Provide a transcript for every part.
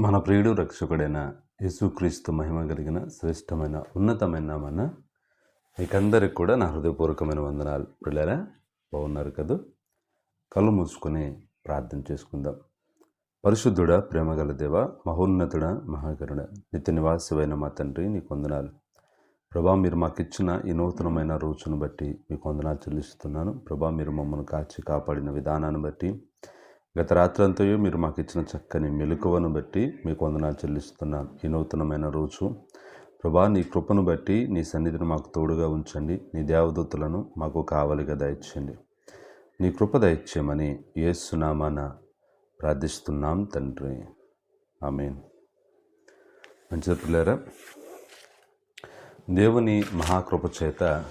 మన ప్రియుడు రక్షకుడైన యేసుక్రీస్తు మహిమ కలిగిన శ్రేష్టమైన ఉన్నతమైన మన మీకందరికి కూడా నా హృదయపూర్వకమైన వందనాలు. పిల్లరా బాగున్నారు కదా? కళ్ళు మూసుకొని ప్రార్థన చేసుకుందాం. పరిశుద్ధుడ ప్రేమగల దేవ మహోన్నతుడ మహాకరుడ నిత్య నివాసమైన మా తండ్రి నీకు వందనాలు. ప్రభా మీరు మాకు ఇచ్చిన ఈ నూతనమైన రోజును బట్టి మీకు వందనాలు చెల్లిస్తున్నాను. ప్రభా మీరు మమ్మల్ని కాచి కాపాడిన విధానాన్ని బట్టి గత రాత్రంతయు మీరు మాకు ఇచ్చిన చక్కని మెలకువను బట్టి మీకు వందనాలు చెల్లిస్తున్నాను. ఈ నూతనమైన రోజు ప్రభా నీ కృపను బట్టి నీ సన్నిధిని మాకు తోడుగా ఉంచండి. నీ దేవదూతలను మాకు కావలిగా దయచేయండి. నీ కృప దయచేయమని ఏసునామాన ప్రార్థిస్తున్నాం తండ్రి. ఆమెన్. మంచిది పిల్లారా దేవుని మహాకృప చేత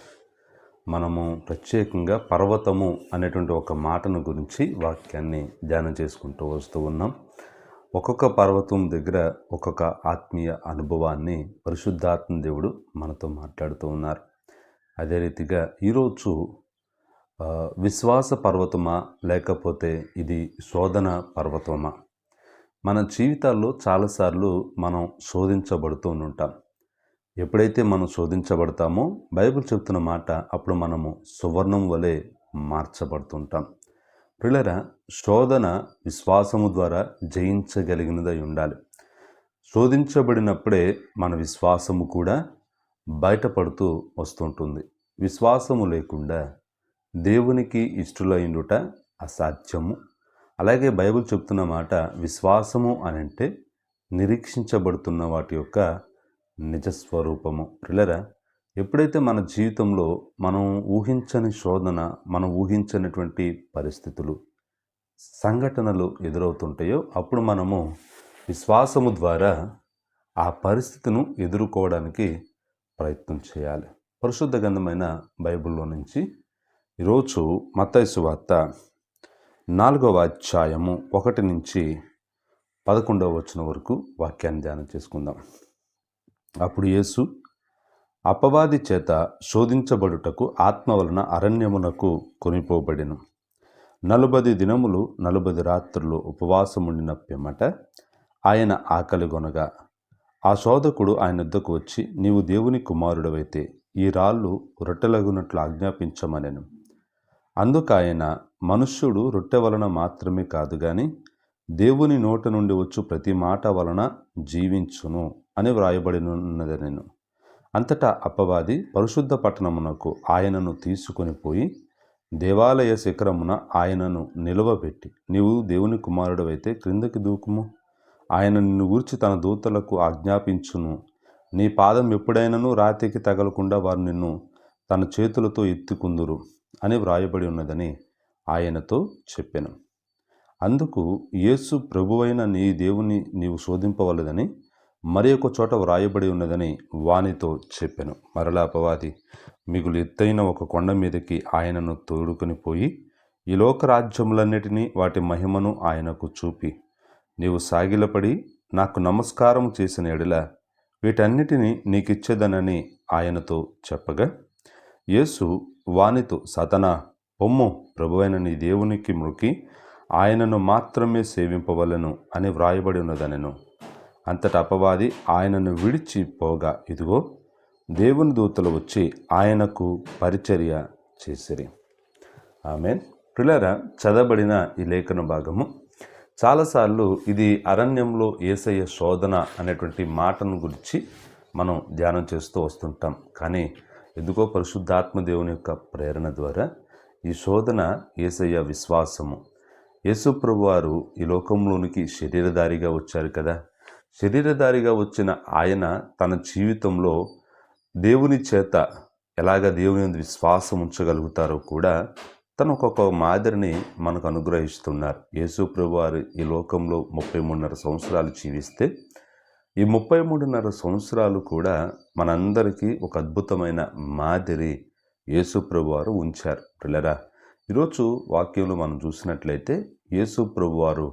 మనము ప్రత్యేకంగా పర్వతము అనేటువంటి ఒక మాటను గురించి వాక్యాన్ని ధ్యానం చేసుకుంటూ వస్తూ ఉన్నాం. ఒక్కొక్క పర్వతం దగ్గర ఒక్కొక్క ఆత్మీయ అనుభవాన్ని పరిశుద్ధాత్మ దేవుడు మనతో మాట్లాడుతూ ఉన్నారు. అదే రీతిగా ఈరోజు విశ్వాస పర్వతమా లేకపోతే ఇది శోధన పర్వతమా? మన జీవితాల్లో చాలాసార్లు మనం శోధించబడుతూ ఉంటాం. ఎప్పుడైతే మనం శోధించబడతామో బైబిల్ చెప్తున్న మాట అప్పుడు మనము సువర్ణం వలె మార్చబడుతుంటాం. పిల్లరా శోధన విశ్వాసము ద్వారా జయించగలిగినదై ఉండాలి. శోధించబడినప్పుడే మన విశ్వాసము కూడా బయటపడుతూ వస్తుంటుంది. విశ్వాసము లేకుండా దేవునికి ఇష్టలైండుట అసాధ్యము. అలాగే బైబిల్ చెప్తున్న మాట విశ్వాసము అని అంటే నిరీక్షించబడుతున్న వాటి యొక్క నిజస్వరూపము. పిల్లరా ఎప్పుడైతే మన జీవితంలో మనం ఊహించని శోధన మనం ఊహించనటువంటి పరిస్థితులు సంఘటనలు ఎదురవుతుంటాయో అప్పుడు మనము విశ్వాసము ద్వారా ఆ పరిస్థితిను ఎదుర్కోవడానికి ప్రయత్నం చేయాలి. పరిశుద్ధ గంధమైన బైబిల్లో నుంచి ఈరోజు మత్తైసు వార్త నాలుగవ అధ్యాయము ఒకటి నుంచి పదకొండవ వచ్చిన వరకు వాక్యాన్ని ధ్యానం చేసుకుందాం. అప్పుడు యేసు అపవాది చేత శోధించబడుటకు ఆత్మ వలన అరణ్యమునకు కొనిపోబడెను. నలుబది దినములు నలుబది రాత్రులు ఉపవాసముండిన పిమ్మట ఆయన ఆకలిగొనగా ఆ శోధకుడు ఆయన వద్దకు వచ్చి నీవు దేవుని కుమారుడవైతే ఈ రాళ్ళు రొట్టెలగునట్లు ఆజ్ఞాపించమనెను. అందుకు ఆయన మనుష్యుడు రొట్టె వలన మాత్రమే కాదు కానీ దేవుని నోట నుండి వచ్చు ప్రతి మాట వలన జీవించును అని వ్రాయబడినున్నదనెను అంతటా అప్పవాది పరిశుద్ధ పట్టణమునకు ఆయనను తీసుకొని పోయి దేవాలయ శిఖరమున ఆయనను నిలువబెట్టి నీవు దేవుని కుమారుడవైతే క్రిందకి దూకుము. ఆయన నిన్ను గూర్చి తన దూతలకు ఆజ్ఞాపించును. నీ పాదం ఎప్పుడైనను రాతికి తగలకుండా వారు నిన్ను తన చేతులతో ఎత్తుకుందురు అని వ్రాయబడి ఉన్నదని ఆయనతో చెప్పాను. అందుకు యేసు ప్రభువైన నీ దేవుని నీవు శోధింపవలదని మరి ఒక చోట వ్రాయబడి ఉన్నదని వానితో చెప్పాను. మరలా అపవాది మిగులు ఎత్తైన ఒక కొండ మీదకి ఆయనను తోడుకొని పోయి ఈ లోక రాజ్యములన్నిటినీ వాటి మహిమను ఆయనకు చూపి నీవు సాగిలపడి నాకు నమస్కారం చేసిన ఎడల వీటన్నిటినీ నీకిచ్చేదనని ఆయనతో చెప్పగా యేసు వానితో సతనా పొమ్ము ప్రభువైన నీ దేవునికి మృకి ఆయనను మాత్రమే సేవింపవలను అని వ్రాయబడి ఉన్నదనెను. అంతటా అపవాది ఆయనను విడిచి పోగా ఇదిగో దేవుని దూతలు వచ్చి ఆయనకు పరిచర్య చేసిరి. ఆమె పిల్లరా చదవబడిన ఈ లేఖన భాగము. చాలాసార్లు ఇది అరణ్యంలో ఏసయ్య శోధన అనేటువంటి మాటను గురించి మనం ధ్యానం చేస్తూ వస్తుంటాం. కానీ ఎందుకో పరిశుద్ధాత్మ దేవుని యొక్క ప్రేరణ ద్వారా ఈ శోధన ఏసయ్య విశ్వాసము యేసుప్రభు వారు ఈ లోకంలోనికి శరీరధారిగా వచ్చారు కదా. శరీరధారిగా వచ్చిన ఆయన తన జీవితంలో దేవుని చేత ఎలాగ దేవుని విశ్వాసం ఉంచగలుగుతారో కూడా తను ఒక్కొక్క మాదిరిని మనకు అనుగ్రహిస్తున్నారు. యేసు ప్రభు వారు ఈ లోకంలో ముప్పై మూడున్నర సంవత్సరాలు జీవిస్తే ఈ ముప్పై మూడున్నర సంవత్సరాలు కూడా మనందరికీ ఒక అద్భుతమైన మాదిరి యేసు ప్రభు వారు ఉంచారు. పిల్లరా ఈరోజు వాక్యంలో మనం చూసినట్లయితే యేసు ప్రభువారు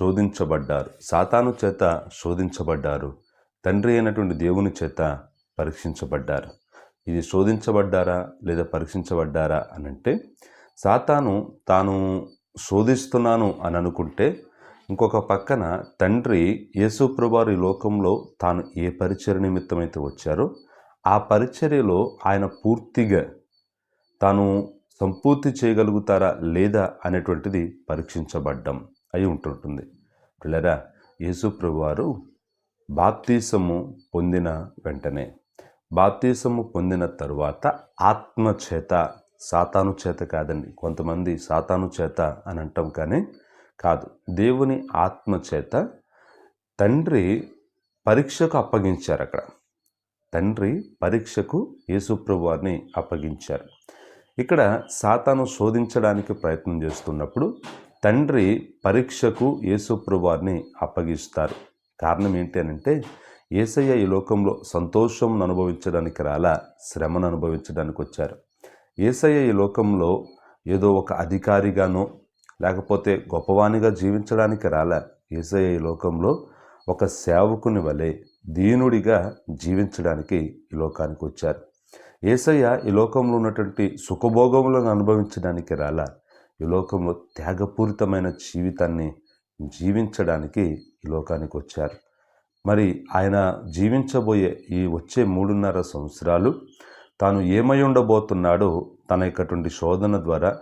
శోధించబడ్డారు. సాతాను చేత శోధించబడ్డారు. తండ్రి అయినటువంటి దేవుని చేత పరీక్షించబడ్డారు. ఇది శోధించబడ్డారా లేదా పరీక్షించబడ్డారా అని అంటే సాతాను తాను శోధిస్తున్నాను అని అనుకుంటే ఇంకొక పక్కన తండ్రి యేసుప్రభువారు ఈ లోకంలో తాను ఏ పరిచయ నిమిత్తమైతే వచ్చారో ఆ పరిచర్యలో ఆయన పూర్తిగా తాను సంపూర్తి చేయగలుగుతారా లేదా అనేటువంటిది పరీక్షించబడ్డం అయి ఉంటుంటుంది. పిల్లరా యేసుప్రభువారు బాప్తీసము పొందిన వెంటనే బాప్తీసము పొందిన తరువాత ఆత్మ చేత సాతాను చేత కాదండి కొంతమంది సాతాను చేత అని అంటాం కానీ కాదు. దేవుని ఆత్మ చేత తండ్రి పరీక్షకు అప్పగించారు అక్కడ తండ్రి పరీక్షకు యేసుప్రభు వారిని అప్పగించారు. ఇక్కడ సాతాను శోధించడానికి ప్రయత్నం చేస్తున్నప్పుడు తండ్రి పరీక్షకు యేసుప్రభు వారిని అప్పగిస్తారు. కారణం ఏంటి అని అంటే ఏసయ్య ఈ లోకంలో సంతోషం అనుభవించడానికి రాలా శ్రమను అనుభవించడానికి వచ్చారు. ఏసయ్య ఈ లోకంలో ఏదో ఒక అధికారిగానో లేకపోతే గొప్పవానిగా జీవించడానికి రాలా ఏసయ్య ఈ లోకంలో ఒక సేవకుని వలె దీనుడిగా జీవించడానికి ఈ లోకానికి వచ్చారు. ఏసయ్య ఈ లోకంలో ఉన్నటువంటి సుఖభోగములను అనుభవించడానికి రాలా. ఈ లోకంలో త్యాగపూరితమైన జీవితాన్ని జీవించడానికి ఈ లోకానికి వచ్చారు. మరి ఆయన జీవించబోయే ఈ వచ్చే మూడున్నర సంవత్సరాలు తాను ఏమై ఉండబోతున్నాడో తన యొక్కటువంటి శోధన ద్వారా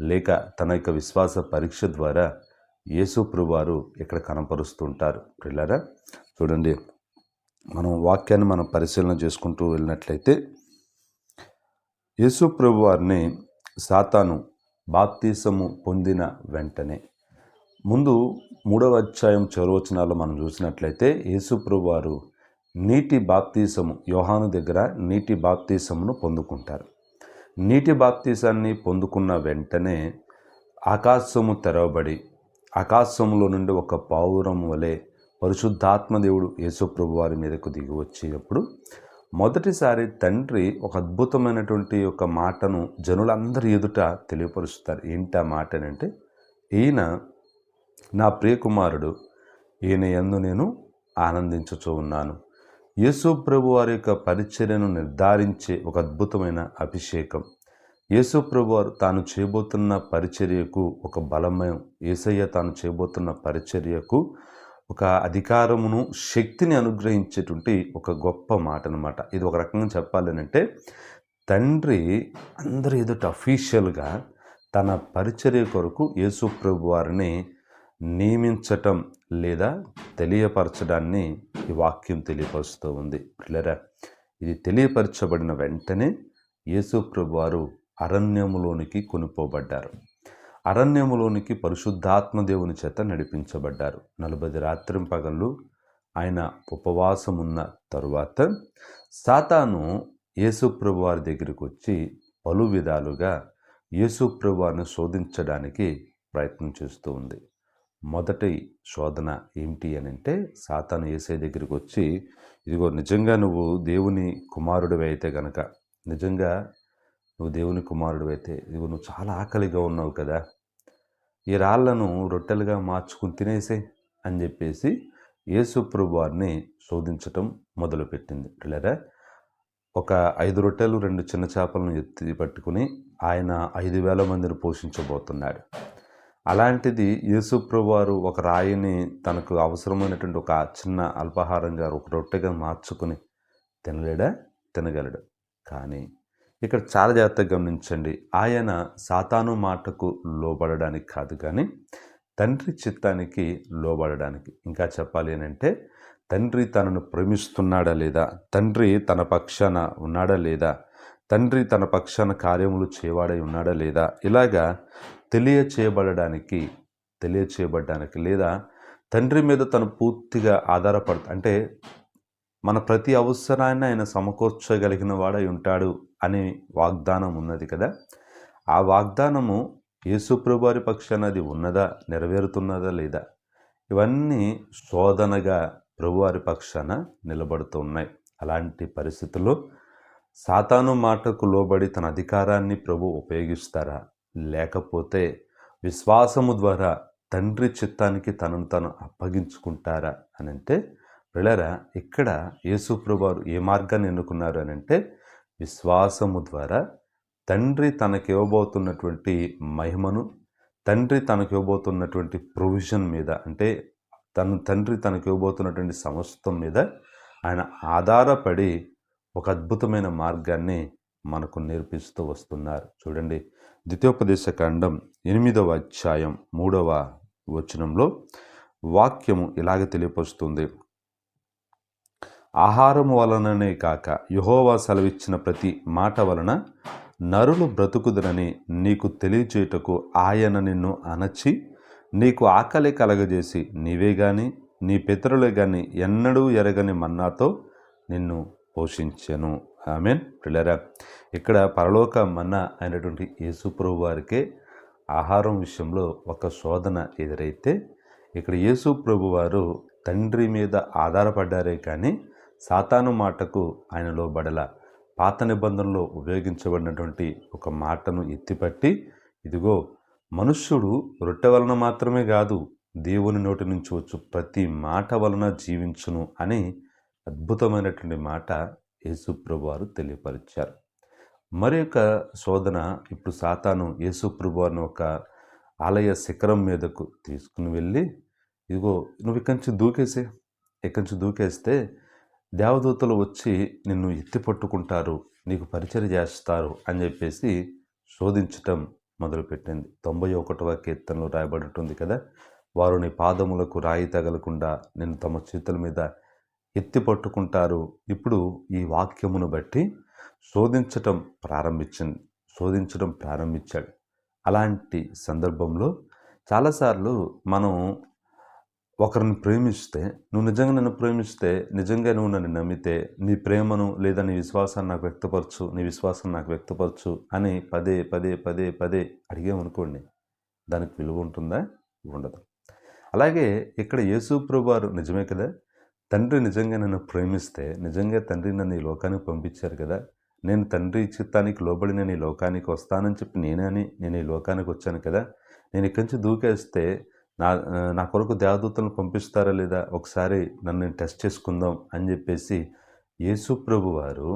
లేక తన యొక్క విశ్వాస పరీక్ష ద్వారా యేసుప్రు వారు ఇక్కడ కనపరుస్తుంటారు. పిల్లరా చూడండి మనం వాక్యాన్ని మనం పరిశీలన చేసుకుంటూ వెళ్ళినట్లయితే యేసు ప్రభువారిని సాతాను బాప్తీసము పొందిన వెంటనే. ముందు మూడవ అధ్యాయం చరవచనాల్లో మనం చూసినట్లయితే యేసుప్రభు వారు నీటి బాప్తీసము యోహాను దగ్గర నీటి బాప్తీసమును పొందుకుంటారు. నీటి బాప్తీసాన్ని పొందుకున్న వెంటనే ఆకాశము తెరవబడి ఆకాశములో నుండి ఒక పావురం వలె పరిశుద్ధాత్మదేవుడు యేసుప్రభు వారి మీదకు దిగి వచ్చినప్పుడు మొదటిసారి తండ్రి ఒక అద్భుతమైనటువంటి ఒక మాటను జనులందరి ఎదుట తెలియపరుస్తారు. ఏంటి ఆ మాట అంటే ఈయన నా ప్రియకుమారుడు ఈయన ఎందు నేను ఆనందించుచూ ఉన్నాను. యేసు ప్రభు వారి యొక్క పరిచర్యను నిర్ధారించే ఒక అద్భుతమైన అభిషేకం. యేసు ప్రభు వారు తాను చేయబోతున్న పరిచర్యకు ఒక బలమయం. ఏసయ్య తాను చేయబోతున్న పరిచర్యకు ఒక అధికారమును శక్తిని అనుగ్రహించేటువంటి ఒక గొప్ప మాట అనమాట ఇది ఒక రకంగా చెప్పాలి అంటే తండ్రి అందరి ఎదుట అఫీషియల్గా తన పరిచర్య కొరకు యేసు ప్రభు వారిని నియమించటం లేదా తెలియపరచడాన్ని ఈ వాక్యం తెలియపరుస్తూ ఉంది. పిల్లరా ఇది తెలియపరచబడిన వెంటనే యేసు ప్రభు వారు అరణ్యములోనికి కొనుక్కోబడ్డారు అరణ్యములోనికి పరిశుద్ధాత్మదేవుని చేత నడిపించబడ్డారు. నలభై రాత్రిం పగళ్ళు ఆయన ఉపవాసం ఉన్న తరువాత సాతాను యేసుప్రభు వారి దగ్గరికి వచ్చి పలు విధాలుగా యేసుప్రభువారిని శోధించడానికి ప్రయత్నం చేస్తూ ఉంది. మొదటి శోధన ఏమిటి అని అంటే సాతాను ఏసే దగ్గరికి వచ్చి ఇదిగో నిజంగా నువ్వు దేవుని కుమారుడివి అయితే గనక నిజంగా నువ్వు దేవుని కుమారుడు అయితే ఇదిగో నువ్వు చాలా ఆకలిగా ఉన్నావు కదా ఈ రాళ్ళను రొట్టెలుగా మార్చుకుని తినేసే అని చెప్పేసి యేసుప్రభు వారిని శోధించటం మొదలుపెట్టింది. పిల్లరా ఒక ఐదు రొట్టెలు రెండు చిన్న చేపలను ఎత్తి పట్టుకుని ఆయన ఐదు వేల మందిని పోషించబోతున్నాడు. అలాంటిది యేసుప్రభు వారు ఒక రాయిని తనకు అవసరమైనటువంటి ఒక చిన్న అల్పాహారంగా ఒక రొట్టెగా మార్చుకుని తినలేడా? తినగలడు. కానీ ఇక్కడ చాలా జాగ్రత్తగా గమనించండి. ఆయన సాతాను మాటకు లోబడడానికి కాదు కానీ తండ్రి చిత్తానికి లోబడడానికి. ఇంకా చెప్పాలి అంటే తండ్రి తనను ప్రేమిస్తున్నాడా లేదా? తండ్రి తన పక్షాన ఉన్నాడా లేదా? తండ్రి తన పక్షాన కార్యములు చేయవాడై ఉన్నాడా లేదా? ఇలాగా తెలియచేయబడడానికి తెలియచేయబడడానికి లేదా తండ్రి మీద తను పూర్తిగా ఆధారపడ అంటే మన ప్రతి అవసరాన్ని ఆయన సమకూర్చగలిగిన వాడై ఉంటాడు. అనే వాగ్దానం ఉన్నది కదా. ఆ వాగ్దానము యేసుప్రభువారి పక్షాన అది ఉన్నదా నెరవేరుతున్నదా లేదా? ఇవన్నీ శోధనగా ప్రభువారి పక్షాన నిలబడుతూ ఉన్నాయి అలాంటి పరిస్థితుల్లో సాతాను మాటకు లోబడి తన అధికారాన్ని ప్రభు ఉపయోగిస్తారా? లేకపోతే విశ్వాసము ద్వారా తండ్రి చిత్తానికి తనను తను అప్పగించుకుంటారా అని అంటే పిల్లరా ఇక్కడ యేసుప్రభువారు ఏ మార్గాన్ని ఎన్నుకున్నారు అని అంటే విశ్వాసము ద్వారా తండ్రి తనకివ్వబోతున్నటువంటి మహిమను తండ్రి తనకు ఇవ్వబోతున్నటువంటి ప్రొవిజన్ మీద అంటే తన తండ్రి తనకు ఇవ్వబోతున్నటువంటి సమస్తం మీద ఆయన ఆధారపడి ఒక అద్భుతమైన మార్గాన్ని మనకు నేర్పిస్తూ వస్తున్నారు. చూడండి ద్వితీయోపదేశ కాండం ఎనిమిదవ అధ్యాయం మూడవ వచనంలో వాక్యము ఇలాగ తెలియపరుస్తుంది. ఆహారము వలననే కాక యహోవా సెలవిచ్చిన ప్రతి మాట వలన నరులు బ్రతుకుదరని నీకు తెలియచేయుటకు ఆయన నిన్ను అణచి నీకు ఆకలి కలగజేసి నీవే గాని నీ పితరులే గాని ఎన్నడూ ఎరగని మన్నాతో నిన్ను పోషించెను. ఆమెన్. పిల్లరా ఇక్కడ పరలోక మన్న అయినటువంటి యేసుప్రభు వారికే ఆహారం విషయంలో ఒక శోధన ఎదురైతే ఇక్కడ యేసు ప్రభు వారు తండ్రి మీద ఆధారపడ్డారే కానీ సాతాను మాటకు ఆయన లోబడల. పాత నిబంధనలో ఉపయోగించబడినటువంటి ఒక మాటను ఎత్తిపట్టి ఇదిగో మనుష్యుడు రొట్టె వలన మాత్రమే కాదు దేవుని నోటి నుంచి వచ్చు ప్రతి మాట వలన జీవించును అని అద్భుతమైనటువంటి మాట యేసుప్రభు వారు తెలియపరిచారు. మరి యొక్క శోధన ఇప్పుడు సాతాను యేసుప్రభు వారిని ఒక ఆలయ శిఖరం మీదకు తీసుకుని వెళ్ళి ఇదిగో నువ్వు ఇక్కడి నుంచి దూకేసే. ఇక్కడి నుంచి దూకేస్తే దేవదూతలు వచ్చి నిన్ను ఎత్తి పట్టుకుంటారు నీకు పరిచయం చేస్తారు అని చెప్పేసి శోధించటం మొదలుపెట్టింది. తొంభై ఒకటవ కీర్తనలో రాయబడుతుంది కదా వారు నీ పాదములకు రాయి తగలకుండా నిన్ను తమ చేతుల మీద ఎత్తి పట్టుకుంటారు. ఇప్పుడు ఈ వాక్యమును బట్టి శోధించటం ప్రారంభించింది శోధించడం ప్రారంభించాడు. అలాంటి సందర్భంలో చాలాసార్లు మనం ఒకరిని ప్రేమిస్తే నువ్వు నిజంగా నన్ను ప్రేమిస్తే నిజంగా నువ్వు నన్ను నమ్మితే నీ ప్రేమను లేదా నీ విశ్వాసాన్ని నాకు వ్యక్తపరచు నీ విశ్వాసాన్ని నాకు వ్యక్తపరచు అని పదే పదే పదే పదే అడిగామనుకోండి దానికి విలువ ఉంటుందా? ఉండదు. అలాగే ఇక్కడ యేసు ప్రభువారు నిజమే కదా? తండ్రి నిజంగా నన్ను ప్రేమిస్తే నిజంగా తండ్రి నన్ను ఈ లోకానికి పంపించారు కదా? నేను తండ్రి చిత్తానికి లోబడి నేను ఈ లోకానికి వస్తానని చెప్పి నేనే అని నేను ఈ లోకానికి వచ్చాను కదా? నేను ఇక్కడి నుంచి దూకేస్తే నా నా కొరకు దేవదూతలను పంపిస్తారా లేదా? ఒకసారి నన్ను టెస్ట్ చేసుకుందాం అని చెప్పేసి యేసుప్రభు వారు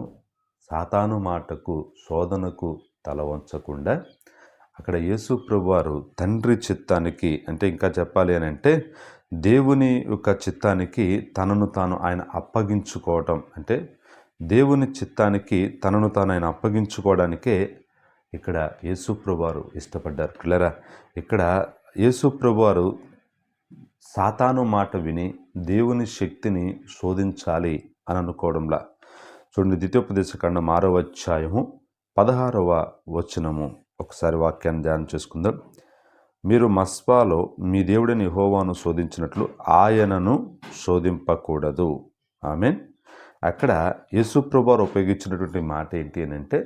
సాతాను మాటకు శోధనకు తల వంచకుండా అక్కడ యేసుప్రభు వారు తండ్రి చిత్తానికి అంటే ఇంకా చెప్పాలి అని అంటే దేవుని యొక్క చిత్తానికి తనను తాను ఆయన అప్పగించుకోవటం. అంటే దేవుని చిత్తానికి తనను తాను ఆయన అప్పగించుకోవడానికే ఇక్కడ యేసుప్రభు వారు ఇష్టపడ్డారు. పిల్లరా ఇక్కడ యేసుప్రభు వారు సాతాను మాట విని దేవుని శక్తిని శోధించాలి అని అనుకోవడంలా. చూడండి ద్వితీయోపదేశ ఖండం ఆరవ అధ్యాయము పదహారవ వచనము. ఒకసారి వాక్యాన్ని ధ్యానం చేసుకుందాం. మీరు మస్వాలో మీ దేవుడిని హోవాను శోధించినట్లు ఆయనను శోధింపకూడదు. ఆమె అక్కడ యేసుప్రభు ఉపయోగించినటువంటి మాట ఏంటి అని అంటే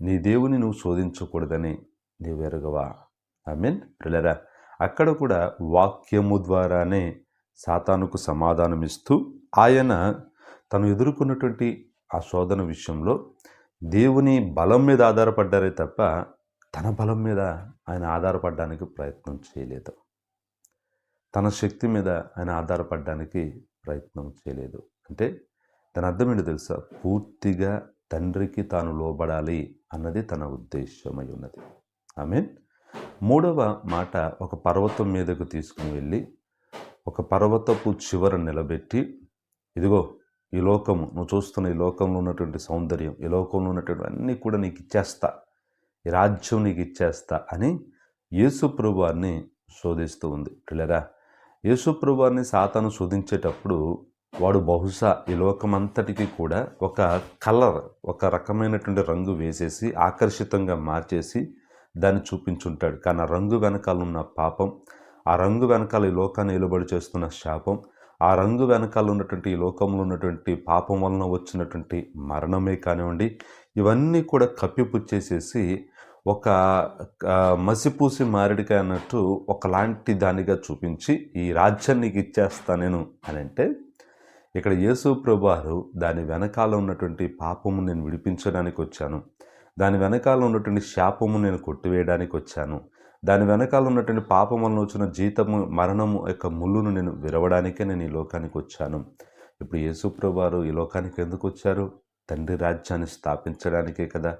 నీ దేవుని నువ్వు శోధించకూడదని నీవెరగవా ఐ మీన్ పిల్లరా అక్కడ కూడా వాక్యము ద్వారానే సాతానుకు సమాధానం ఇస్తూ ఆయన తను ఎదుర్కొన్నటువంటి ఆ శోధన విషయంలో దేవుని బలం మీద ఆధారపడ్డారే తప్ప తన బలం మీద ఆయన ఆధారపడడానికి ప్రయత్నం చేయలేదు. తన శక్తి మీద ఆయన ఆధారపడడానికి ప్రయత్నం చేయలేదు. అంటే దాని అర్థం ఏంటో తెలుసా? పూర్తిగా తండ్రికి తాను లోబడాలి అన్నది తన ఉద్దేశమై ఉన్నది. ఐ మీన్ మూడవ మాట ఒక పర్వతం మీదకు తీసుకుని వెళ్ళి ఒక పర్వతపు చివర నిలబెట్టి ఇదిగో ఈ లోకము నువ్వు చూస్తున్న ఈ లోకంలో ఉన్నటువంటి సౌందర్యం ఈ లోకంలో ఉన్నటువంటి అన్నీ కూడా నీకు ఇచ్చేస్తా ఈ రాజ్యం నీకు ఇచ్చేస్తా అని యేసుప్రభువాన్ని శోధిస్తూ ఉంది. పిల్లరా యేసుప్రభువారిని సాతాను శోధించేటప్పుడు వాడు బహుశా ఈ లోకమంతటికి కూడా ఒక కలర్ ఒక రకమైనటువంటి రంగు వేసేసి ఆకర్షితంగా మార్చేసి దాన్ని చూపించుంటాడు. కానీ ఆ రంగు వెనకాల ఉన్న పాపం ఆ రంగు వెనకాల ఈ లోకాన్ని నిలబడి చేస్తున్న శాపం ఆ రంగు వెనకాల ఉన్నటువంటి ఈ లోకంలో ఉన్నటువంటి పాపం వలన వచ్చినటువంటి మరణమే కానివ్వండి ఇవన్నీ కూడా కప్పిపుచ్చేసేసి ఒక మసిపూసి మారేడికాయ అన్నట్టు ఒకలాంటి దానిగా చూపించి ఈ రాజ్యాన్ని నీకు ఇచ్చేస్తా నేను అని అంటే ఇక్కడ యేసు ప్రభువారు దాని వెనకాల ఉన్నటువంటి పాపము నేను విడిపించడానికి వచ్చాను. దాని వెనకాల ఉన్నటువంటి శాపము నేను కొట్టివేయడానికి వచ్చాను. దాని వెనకాల ఉన్నటువంటి పాపములను వచ్చిన జీతము మరణము యొక్క ముళ్ళును నేను విరవడానికే నేను ఈ లోకానికి వచ్చాను. ఇప్పుడు యేసుప్రభు వారు ఈ లోకానికి ఎందుకు వచ్చారు? తండ్రి రాజ్యాన్ని స్థాపించడానికే కదా.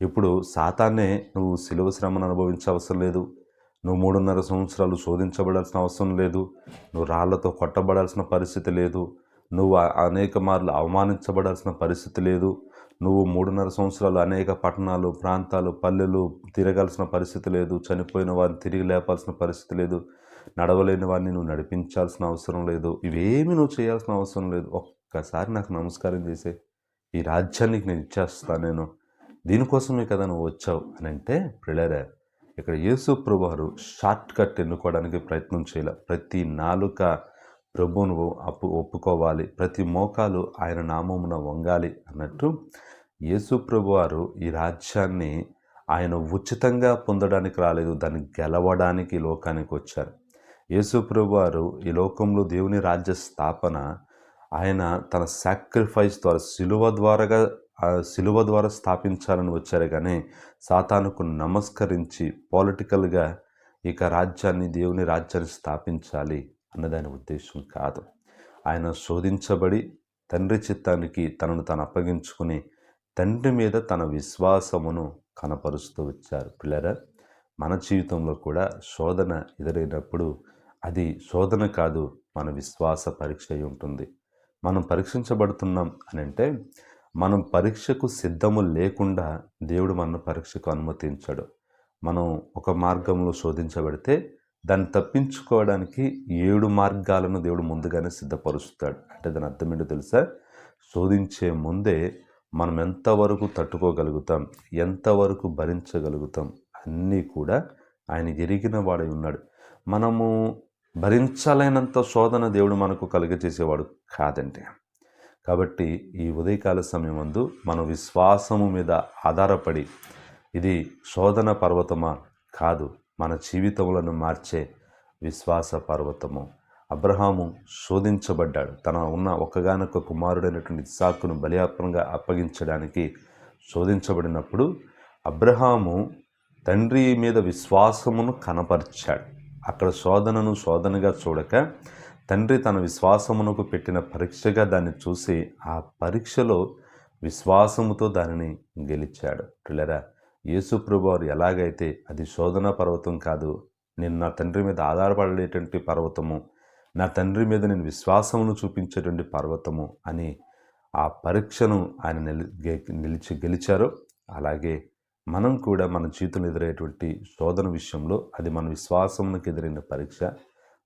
ఇప్పుడు సాతాన్నే నువ్వు సిలువ శ్రమను అనుభవించవసరం లేదు. నువ్వు మూడున్నర సంవత్సరాలు శోధించబడాల్సిన అవసరం లేదు. నువ్వు రాళ్ళతో కొట్టబడాల్సిన పరిస్థితి లేదు. నువ్వు అనేక మార్లు అవమానించబడాల్సిన పరిస్థితి లేదు. నువ్వు మూడున్నర సంవత్సరాలు అనేక పట్టణాలు ప్రాంతాలు పల్లెలు తిరగాల్సిన పరిస్థితి లేదు. చనిపోయిన వారిని తిరిగి లేపాల్సిన పరిస్థితి లేదు. నడవలేని వారిని నువ్వు నడిపించాల్సిన అవసరం లేదు. ఇవేమి నువ్వు చేయాల్సిన అవసరం లేదు. ఒక్కసారి నాకు నమస్కారం చేసే. ఈ రాజ్యానికి నేను ఇచ్చేస్తా నేను. దీనికోసమే కదా నువ్వు వచ్చావు అని అంటే ప్రిళరే ఇక్కడ యేసు ప్రభువారు షార్ట్ కట్ ఎన్నుకోవడానికి ప్రయత్నం చేయాలి. ప్రతి నాలుక ప్రభువును అప్పు ఒప్పుకోవాలి. ప్రతి మోకాలు ఆయన నామమున వంగాలి అన్నట్టు యేసు ప్రభువారు ఈ రాజ్యాన్ని ఆయన ఉచితంగా పొందడానికి రాలేదు. దాన్ని గెలవడానికి ఈ లోకానికి వచ్చారు. యేసు ప్రభువారు ఈ లోకంలో దేవుని రాజ్య స్థాపన ఆయన తన సాక్రిఫైస్ ద్వారా సిలువ ద్వారాగా శిలువ సిలువ ద్వారా స్థాపించాలని వచ్చారు. కానీ సాతానుకు నమస్కరించి పాలిటికల్గా ఇక రాజ్యాన్ని దేవుని రాజ్యాన్ని స్థాపించాలి. అన్నదాని ఉద్దేశం కాదు. ఆయన శోధించబడి తండ్రి చిత్తానికి తనను తాను అప్పగించుకుని తండ్రి మీద తన విశ్వాసమును కనపరుస్తూ వచ్చారు. పిల్లరా మన జీవితంలో కూడా శోధన ఎదురైనప్పుడు అది శోధన కాదు మన విశ్వాస పరీక్ష అయి ఉంటుంది. మనం పరీక్షించబడుతున్నాం అని అంటే మనం పరీక్షకు సిద్ధము లేకుండా దేవుడు మన పరీక్షకు అనుమతించాడు. మనం ఒక మార్గంలో శోధించబడితే దాన్ని తప్పించుకోవడానికి ఏడు మార్గాలను దేవుడు ముందుగానే సిద్ధపరుస్తాడు. అంటే దాని అర్థం ఏంటో తెలుసా? శోధించే ముందే మనం ఎంతవరకు తట్టుకోగలుగుతాం ఎంతవరకు భరించగలుగుతాం అన్నీ కూడా ఆయన ఎరిగిన వాడై ఉన్నాడు. మనము భరించలేనంత శోధన దేవుడు మనకు కలిగజేసేవాడు కాదండి. కాబట్టి ఈ ఉదయకాల సమయం మందు మన విశ్వాసము మీద ఆధారపడి ఇది శోధన పర్వతమా? కాదు. మన జీవితములను మార్చే విశ్వాస పర్వతము. అబ్రహాము శోధించబడ్డాడు. తన ఉన్న ఒక్కగానొక్క కుమారుడైనటువంటి ఇస్సాకును బలియాపంగా అప్పగించడానికి శోధించబడినప్పుడు అబ్రహాము తండ్రి మీద విశ్వాసమును కనపరిచాడు. అక్కడ శోధనను శోధనగా చూడక తండ్రి తన విశ్వాసమునకు పెట్టిన పరీక్షగా దాన్ని చూసి ఆ పరీక్షలో విశ్వాసముతో దానిని గెలిచాడు. పిల్లరా యేసు వారు ఎలాగైతే అది శోధన పర్వతం కాదు నేను నా తండ్రి మీద ఆధారపడేటువంటి పర్వతము నా తండ్రి మీద నేను విశ్వాసమును చూపించేటువంటి పర్వతము అని ఆ పరీక్షను ఆయన నిలి గె- నిలిచి గెలిచారో. అలాగే మనం కూడా మన జీవితంలో ఎదురయ్యేటువంటి శోధన విషయంలో అది మన విశ్వాసమునకు ఎదురైన పరీక్ష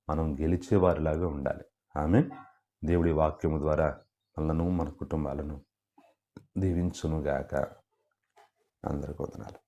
మనం గెలిచేవారిలాగా ఉండాలి. ఆమె దేవుడి వాక్యము ద్వారా మనను మన కుటుంబాలను దీవించునుగాక. అందరికి వందనాలు.